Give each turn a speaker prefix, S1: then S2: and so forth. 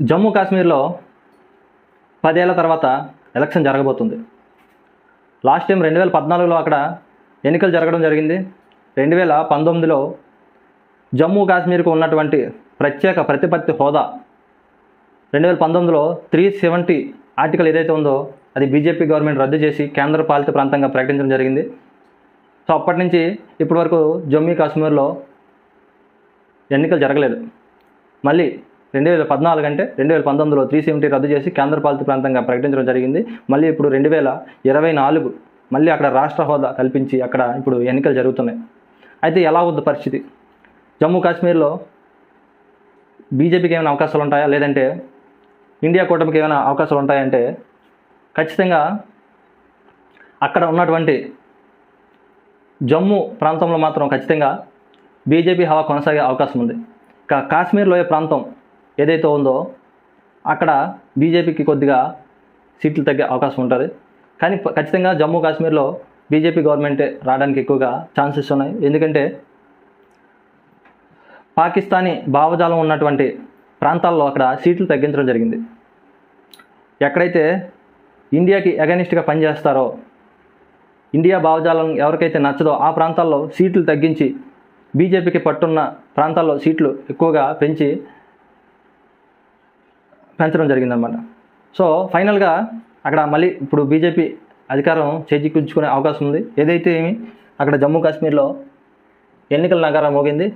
S1: జమ్మూ కాశ్మీర్లో పదేళ్ళ తర్వాత ఎలక్షన్ జరగబోతుంది. లాస్ట్ టైం రెండు వేల పద్నాలుగులో అక్కడ ఎన్నికలు జరగడం జరిగింది. రెండు వేల పంతొమ్మిదిలో జమ్మూ కాశ్మీర్కు ఉన్నటువంటి ప్రత్యేక ప్రతిపత్తి హోదా రెండు వేల పంతొమ్మిదిలో త్రీ సెవెంటీ ఆర్టికల్ ఏదైతే ఉందో అది బీజేపీ గవర్నమెంట్ రద్దు చేసి కేంద్ర పాలిత ప్రాంతంగా ప్రకటించడం జరిగింది. సో అప్పటి నుంచి ఇప్పటి వరకు జమ్మూ కాశ్మీర్లో ఎన్నికలు జరగలేదు. మళ్ళీ రెండు వేల పద్నాలుగు అంటే రెండు వేల పంతొమ్మిదిలో త్రీ సెవెంటీ రద్దు చేసి కేంద్రపాలిత ప్రాంతంగా ప్రకటించడం జరిగింది. మళ్ళీ ఇప్పుడు రెండు వేల ఇరవై నాలుగు మళ్ళీ అక్కడ రాష్ట్ర హోదా కల్పించి అక్కడ ఇప్పుడు ఎన్నికలు జరుగుతున్నాయి. అయితే ఎలా ఉంది పరిస్థితి? జమ్మూ కాశ్మీర్లో బీజేపీకి ఏమైనా అవకాశాలు ఉంటాయా? లేదంటే ఇండియా కూటమికి ఏమైనా అవకాశాలు ఉంటాయంటే ఖచ్చితంగా అక్కడ ఉన్నటువంటి జమ్మూ ప్రాంతంలో మాత్రం ఖచ్చితంగా బీజేపీ హవా కొనసాగే అవకాశం ఉంది. ఇక కాశ్మీర్ లోయ ప్రాంతం ఏదైతే ఉందో అక్కడ బీజేపీకి కొద్దిగా సీట్లు తగ్గే అవకాశం ఉంటుంది. కానీ ఖచ్చితంగా జమ్మూ కాశ్మీర్లో బీజేపీ గవర్నమెంటే రావడానికి ఎక్కువగా ఛాన్సెస్ ఉన్నాయి. ఎందుకంటే పాకిస్తానీ భావజాలం ఉన్నటువంటి ప్రాంతాల్లో అక్కడ సీట్లు తగ్గించడం జరిగింది. ఎక్కడైతే ఇండియాకి అగనిస్ట్గా పనిచేస్తారో ఇండియా భావజాలం ఎవరికైతే నచ్చదో ఆ ప్రాంతాల్లో సీట్లు తగ్గించి బీజేపీకి పట్టున్న ప్రాంతాల్లో సీట్లు ఎక్కువగా పెంచి పెంచడం జరిగిందనమాట సో ఫైనల్గా అక్కడ మళ్ళీ ఇప్పుడు బీజేపీ అధికారం చేజిక్కించుకునే అవకాశం ఉంది. ఏదైతే ఏమి అక్కడ జమ్మూ కాశ్మీర్లో ఎన్నికల నగారం మోగింది.